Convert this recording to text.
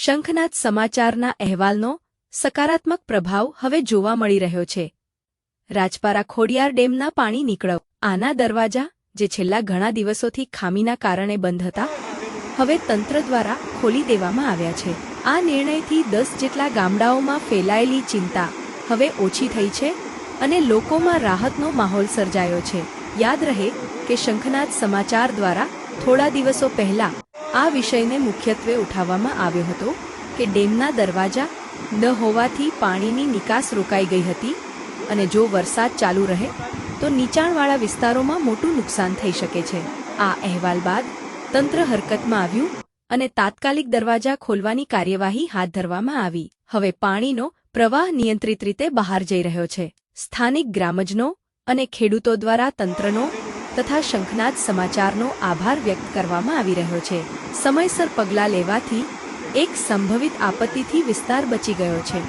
શંખનાદ સમાચારના અહેવાલનો સકારાત્મક પ્રભાવ હવે જોવા મળી રહ્યો છે. રાજપારા ખોડિયાર ડેમના પાણી નીકળવ આના દરવાજા, જે છેલ્લા ઘણા દિવસોથી ખામીના કારણે બંધ હતા, હવે તંત્ર દ્વારા ખોલી દેવામાં આવ્યા છે. આ નિર્ણયથી દસ જેટલા ગામડાઓમાં ફેલાયેલી ચિંતા હવે ઓછી થઈ છે અને લોકોમાં રાહતનો માહોલ સર્જાયો છે. યાદ રહે કે શંખનાથ સમાચાર દ્વારા થોડા દિવસો પહેલા આ વિષયને મુખ્યત્વે ઉઠાવવામાં આવ્યો હતો કે ડેમના દરવાજા ન હોવાથી પાણીની નિકાસ રોકાઈ ગઈ હતી અને જો વરસાદ ચાલુ રહે તો નીચાણવાળા વિસ્તારોમાં મોટું નુકસાન થઈ શકે છે. આ અહેવાલ બાદ તંત્ર હરકતમાં આવ્યું અને તાત્કાલિક દરવાજા ખોલવાની કાર્યવાહી હાથ ધરવામાં આવી. હવે પાણીનો પ્રવાહ નિયંત્રિત રીતે બહાર જઈ રહ્યો છે. સ્થાનિક ગ્રામજનો અને ખેડૂતો દ્વારા તંત્રનો તથા શંખનાદ સમાચારનો આભાર વ્યક્ત કરવામાં આવી રહ્યો છે. સમયસર પગલાં લેવાથી એક સંભવિત આપત્તિથી વિસ્તાર બચી ગયો છે.